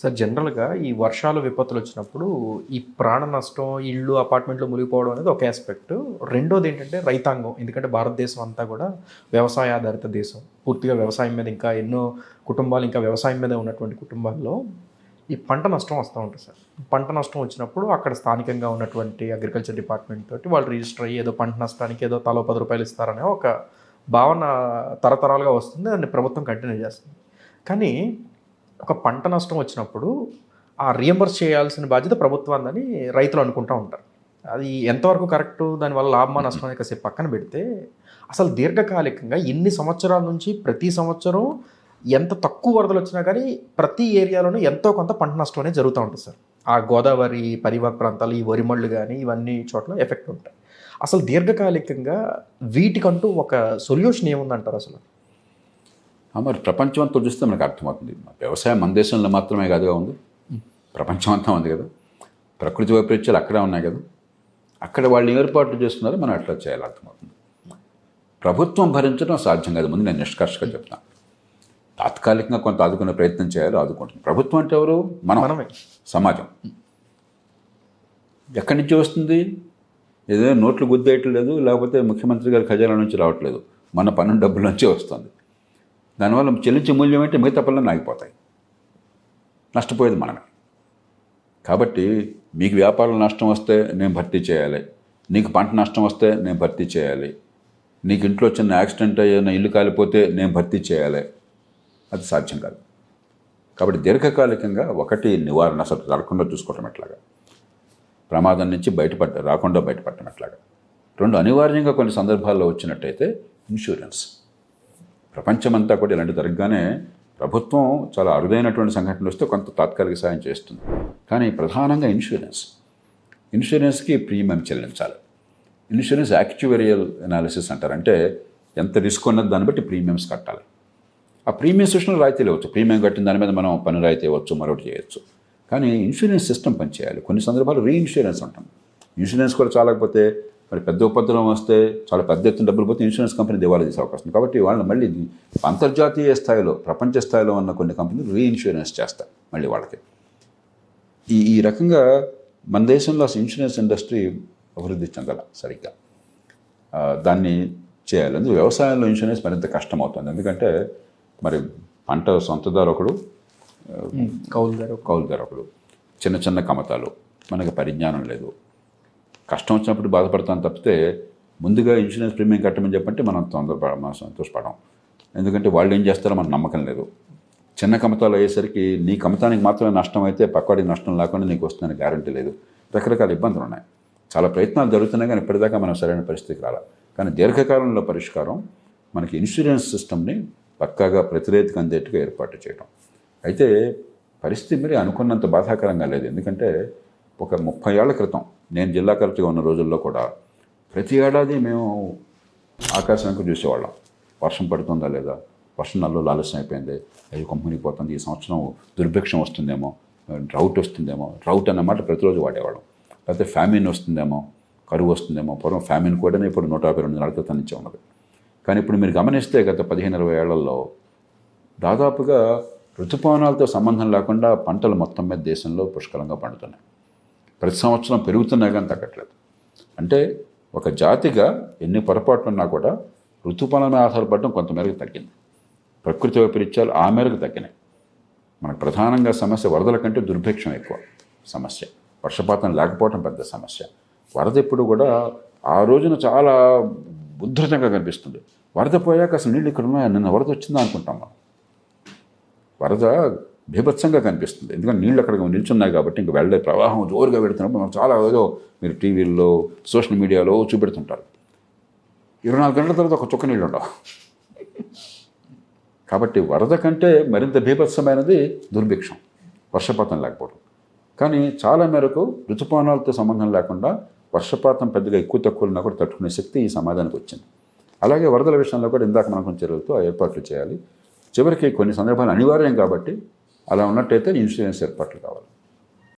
Sir జనరల్గా ఈ వర్షాలు విపత్తులు వచ్చినప్పుడు ఈ ప్రాణ నష్టం ఇళ్ళు అపార్ట్మెంట్లు మునిగిపోవడం అనేది ఒక ఆస్పెక్ట్ రెండోది ఏంటంటే రైతాంగం. ఎందుకంటే భారతదేశం అంతా కూడా వ్యవసాయ ఆధారిత దేశం. పూర్తిగా వ్యవసాయం మీద ఇంకా ఎన్నో కుటుంబాలు ఇంకా వ్యవసాయం మీద ఉన్నటువంటి కుటుంబాల్లో ఈ పంట నష్టం వస్తూ ఉంటుంది సార్. పంట నష్టం వచ్చినప్పుడు అక్కడ స్థానికంగా ఉన్నటువంటి అగ్రికల్చర్ డిపార్ట్మెంట్ తోటి వాళ్ళు రిజిస్టర్ అయ్యి ఏదో పంట నష్టానికి ఏదో తలో పది రూపాయలు ఇస్తారనే ఒక భావన తరతరాలుగా వస్తుంది. దాన్ని ప్రభుత్వం కంటిన్యూ చేస్తుంది. కానీ ఒక పంట నష్టం వచ్చినప్పుడు ఆ రియంబర్స్ చేయాల్సిన బాధ్యత ప్రభుత్వాన్ని రైతులు అనుకుంటూ ఉంటారు. అది ఎంతవరకు కరెక్టు దానివల్ల లాభమా నష్టం అని కాసేపు పక్కన పెడితే అసలు దీర్ఘకాలికంగా ఎన్ని సంవత్సరాల నుంచి ప్రతి సంవత్సరం ఎంత తక్కువ వరదలు వచ్చినా కానీ ప్రతి ఏరియాలోనూ ఎంతో కొంత పంట నష్టం అనేది జరుగుతూ ఉంటుంది సార్. ఆ గోదావరి పరివాహక ప్రాంతాలు ఈ వరిమళ్ళు కానీ ఇవన్నీ చోట్ల ఎఫెక్ట్ ఉంటాయి. అసలు దీర్ఘకాలికంగా వీటికంటూ ఒక సొల్యూషన్ ఏముందంటారు అసలు? మరి ప్రపంచం అంతా చూస్తే మనకు అర్థమవుతుంది. వ్యవసాయం మన దేశంలో మాత్రమే కాదుగా ఉంది. ప్రపంచం అంతా ఉంది కదా. ప్రకృతి వైపరీత్యాలు అక్కడే ఉన్నాయి కదా. అక్కడ వాళ్ళు ఏర్పాట్లు చేస్తున్నారు మనం అట్లా చేయాలి అర్థమవుతుంది. ప్రభుత్వం భరించడం సాధ్యం కాదు. ముందు నేను నిష్కర్షగా చెప్తాను తాత్కాలికంగా కొంత ఆదుకునే ప్రయత్నం చేయాలి ఆదుకుంటుంది. ప్రభుత్వం అంటే ఎవరు? మనం. మనమే. సమాజం. ఎక్కడి నుంచి వస్తుంది? ఏదో నోట్లు గుద్దేయట్లేదు లేకపోతే ముఖ్యమంత్రి గారి ఖజానా నుంచి రావట్లేదు. మన పన్ను డబ్బుల నుంచే వస్తుంది. దానివల్ల చెల్లించే మూల్యం ఏంటి? మిగతా పనులన్నీ ఆగిపోతాయి. నష్టపోయేది మనమే. కాబట్టి మీకు వ్యాపారం నష్టం వస్తే నేను భర్తీ చేయాలి. నీకు పంట నష్టం వస్తే నేను భర్తీ చేయాలి. నీకు ఇంట్లో చిన్న యాక్సిడెంట్ అయ్యిన ఇల్లు కాలిపోతే నేను భర్తీ చేయాలి. అది సాధ్యం కాదు. కాబట్టి దీర్ఘకాలికంగా ఒకటి నివారణ అసలు రాకుండా చూసుకోవటం ఎట్లాగా? ప్రమాదం నుంచి బయటపడ్డ రాకుండా బయటపడటం ఎట్లాగా? రెండు అనివార్యంగా కొన్ని సందర్భాల్లో వచ్చినట్టయితే ఇన్సూరెన్స్. ప్రపంచమంతా కూడా ఇలాంటి జరగగానే ప్రభుత్వం చాలా అరుదైనటువంటి సంఘటనలు వస్తే కొంత తాత్కాలిక సాయం చేస్తుంది. కానీ ప్రధానంగా ఇన్సూరెన్స్. ఇన్సూరెన్స్కి ప్రీమియం చెల్లించాలి. ఇన్సూరెన్స్ యాక్చువరియల్ అనాలిసిస్ అంటారు. అంటే ఎంత రిస్క్ ఉన్నది దాన్ని బట్టి ప్రీమియమ్స్ కట్టాలి. ఆ ప్రీమియం సిస్టమ్ రాయితీ ఇవ్వచ్చు ప్రీమియం కట్టిన దాని మీద మనం పని రాయితీ ఇవ్వచ్చు మరొకటి చేయొచ్చు. కానీ ఇన్సూరెన్స్ సిస్టమ్ పనిచేయాలి. కొన్ని సందర్భాలు రీఇన్సూరెన్స్ ఉంటాం ఇన్సూరెన్స్ కూడా చాలకపోతే మరి పెద్ద ఉపద్రవం వస్తే చాలా పెద్ద ఎత్తున డబ్బులు పోతే ఇన్సూరెన్స్ కంపెనీ దివాళా తీసే అవకాశం ఉంది. కాబట్టి వాళ్ళని మళ్ళీ అంతర్జాతీయ స్థాయిలో ప్రపంచ స్థాయిలో ఉన్న కొన్ని కంపెనీలు రీఇన్సూరెన్స్ చేస్తాయి మళ్ళీ వాళ్ళకి. ఈ ఈ రకంగా మన దేశంలో అసలు ఇన్సూరెన్స్ ఇండస్ట్రీ అభివృద్ధి చెందాల సరిగ్గా. దాన్ని చేయాలి అందుకు వ్యవసాయంలో ఇన్సూరెన్స్ మరింత కష్టమవుతుంది. ఎందుకంటే మరి పంట సొంతదారు ఒకడు. కౌలు గారు కౌలుదారు ఒకడు చిన్న చిన్న కమతాలు మనకి పరిజ్ఞానం లేదు. కష్టం వచ్చినప్పుడు బాధపడతాను తప్పితే ముందుగా ఇన్సూరెన్స్ ప్రీమియం కట్టమని చెప్పంటే మనం తొందర మనం సంతోషపడం ఎందుకంటే వాళ్ళు ఏం చేస్తారో మన నమ్మకం లేదు. చిన్న కమతాలు అయ్యేసరికి నీ కమతానికి మాత్రమే నష్టం అయితే పక్కవాడికి నష్టం లేకుండా నీకు వస్తుందని గ్యారంటీ లేదు. రకరకాల ఇబ్బందులు ఉన్నాయి. చాలా ప్రయత్నాలు జరుగుతున్నాయి కానీ ఇప్పటిదాకా మనం సరైన పరిస్థితికి రాలా. కానీ దీర్ఘకాలంలో పరిష్కారం మనకి ఇన్సూరెన్స్ సిస్టమ్ని పక్కాగా ప్రతిరేతికి అందేట్టుగా ఏర్పాటు చేయడం అయితే పరిస్థితి మరి అనుకున్నంత బాధాకరంగా లేదు. ఎందుకంటే ఒక ముప్పై ఏళ్ళ క్రితం నేను జిల్లా కలెక్టర్గా ఉన్న రోజుల్లో కూడా ప్రతి ఏడాది మేము ఆకాశానికి చూసేవాళ్ళం. వర్షం పడుతుందా లేదా? వర్షం నల్లు ఆలస్యం అయిపోయింది. అయ్యి పోతుంది. ఈ సంవత్సరం దుర్భిక్షం వస్తుందేమో డ్రౌట్ వస్తుందేమో. డ్రౌట్ అన్నమాట ప్రతిరోజు వాడేవాళ్ళం. లేకపోతే ఫ్యామిన్ వస్తుందేమో కరువు వస్తుందేమో. పూర్వం ఫ్యామిన్ కూడా ఇప్పుడు నూట యాభై రెండు నెలల క్రితం ఉన్నది. కానీ ఇప్పుడు మీరు గమనిస్తే గత పదిహేను ఇరవై ఏళ్ళలో దాదాపుగా ఋతుపవనాలతో సంబంధం లేకుండా పంటలు మొత్తం మీద దేశంలో పుష్కలంగా పండుతున్నాయి. ప్రతి సంవత్సరం పెరుగుతున్నాయి కానీ తగ్గట్లేదు. అంటే ఒక జాతిగా ఎన్ని పొరపాట్లు ఉన్నా కూడా ఋతుపవనాల ఆధారపడడం కొంతమేరకు తగ్గింది. ప్రకృతి వైపరీత్యాలు ఆ మేరకు తగ్గినాయి. మనకు ప్రధానంగా సమస్య వరదల కంటే దుర్భిక్షం ఎక్కువ సమస్య. వర్షపాతం లేకపోవడం పెద్ద సమస్య. వరద ఎప్పుడు కూడా ఆ రోజున చాలా ఉద్ధృతంగా కనిపిస్తుంది. వరద పోయాక అసలు నీళ్ళు ఇక్కడ ఉన్నాయా? నిన్న వరద వచ్చిందా అనుకుంటాం మనం. వరద బీభత్సంగా కనిపిస్తుంది. ఎందుకంటే నీళ్ళు అక్కడ నిల్చున్నాయి కాబట్టి ఇంక వెళ్ళే ప్రవాహం జోరుగా పెడుతున్నప్పుడు మనం చాలా ఏదో మీరు టీవీల్లో సోషల్ మీడియాలో చూపెడుతుంటారు. ఇరవై నాలుగు గంటల తర్వాత ఒక చుక్క నీళ్ళు ఉండవు. కాబట్టి వరద కంటే మరింత బీభత్సమైనది దుర్భిక్షం వర్షపాతం లేకపోవడం. కానీ చాలా మేరకు ఋతుపవనాలతో సంబంధం లేకుండా వర్షపాతం పెద్దగా ఎక్కువ తక్కువ ఉన్నా కూడా తట్టుకునే శక్తి ఈ సమాజానికి వచ్చింది. అలాగే వరదల విషయంలో కూడా ఇందాక మనం కొంచెం చర్యలతో ఏర్పాట్లు చేయాలి. చివరికి కొన్ని సందర్భాలు అనివార్యం కాబట్టి అలా ఉన్నట్టయితే ఇన్సూరెన్స్ ఏర్పాట్లు కావాలి.